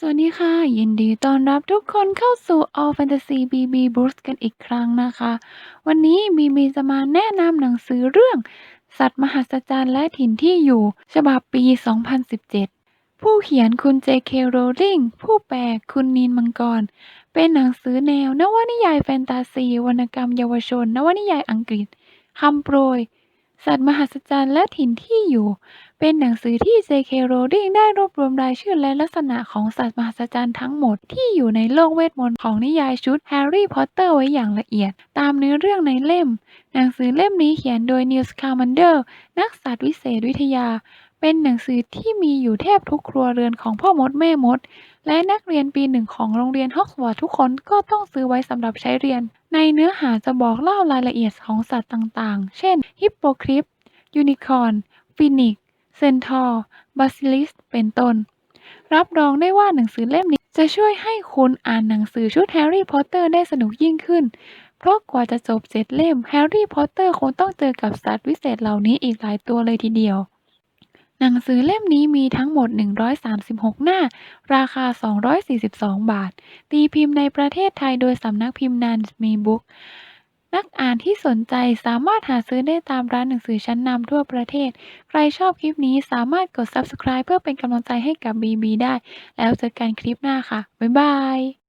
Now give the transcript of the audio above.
สวัสดีค่ะ ยินดีต้อนรับทุกคนเข้าสู่ All Fantasy BB Books กันอีกครั้งนะคะ วันนี้บีบีจะมาแนะนำหนังสือเรื่อง สัตว์มหัศจรรย์และถิ่นที่อยู่ ฉบับปี 2017 ผู้เขียนคุณ J.K. Rowling ผู้แปลคุณนีนมังกร เป็นหนังสือแนวนวนิยายแฟนตาซี วรรณกรรมเยาวชน นวนิยายอังกฤษคำโปรย สัตว์มหัศจรรย์และถิ่นที่อยู่ เป็นหนังสือที่ J.K. Rowling ได้รวบรวมรายชื่อและลักษณะของสัตว์มหัศจรรย์ทั้งหมดที่อยู่ในโลกเวทมนต์ของนิยายชุด Harry Potter ไว้อย่างละเอียด ตามเนื้อเรื่องในเล่ม หนังสือเล่มนี้เขียนโดย Neil Scamander นักสัตว์วิเศษวิทยา เป็นหนังสือที่มีอยู่แทบทุกครัวเรือนของพ่อมดแม่มด และนักเรียนปีหนึ่งของโรงเรียนฮอกวอตทุกคนก็ต้องซื้อไว้สำหรับใช้เรียน ในเนื้อหาจะบอกเล่ารายละเอียดของสัตว์ต่างๆ เช่น ฮิปโปคริป ยูนิคอร์นฟีนิกซ์เซนทอร์บาซิลิส เป็นต้น รับรองได้ว่าหนังสือเล่มนี้จะช่วยให้คุณอ่านหนังสือชุดแฮร์รี่พอตเตอร์ได้สนุกยิ่งขึ้น เพราะกว่าจะจบเจ็ดเล่มแฮร์รี่พอตเตอร์คงต้องเจอกับสัตว์วิเศษเหล่านี้อีกหลายตัวเลยทีเดียว หนังสือเล่มนี้มีทั้งหมด 136 หน้า ราคา 242 บาท ตีพิมพ์ในประเทศไทยโดยสำนักพิมพ์นันมีบุ๊ก นักอ่านที่สนใจสามารถหาซื้อได้ตามร้านหนังสือชั้นนำทั่วประเทศ ใครชอบคลิปนี้สามารถกด subscribe เพื่อเป็นกำลังใจให้กับ BB ได้ แล้วเจอกันคลิปหน้าค่ะ บ๊ายบาย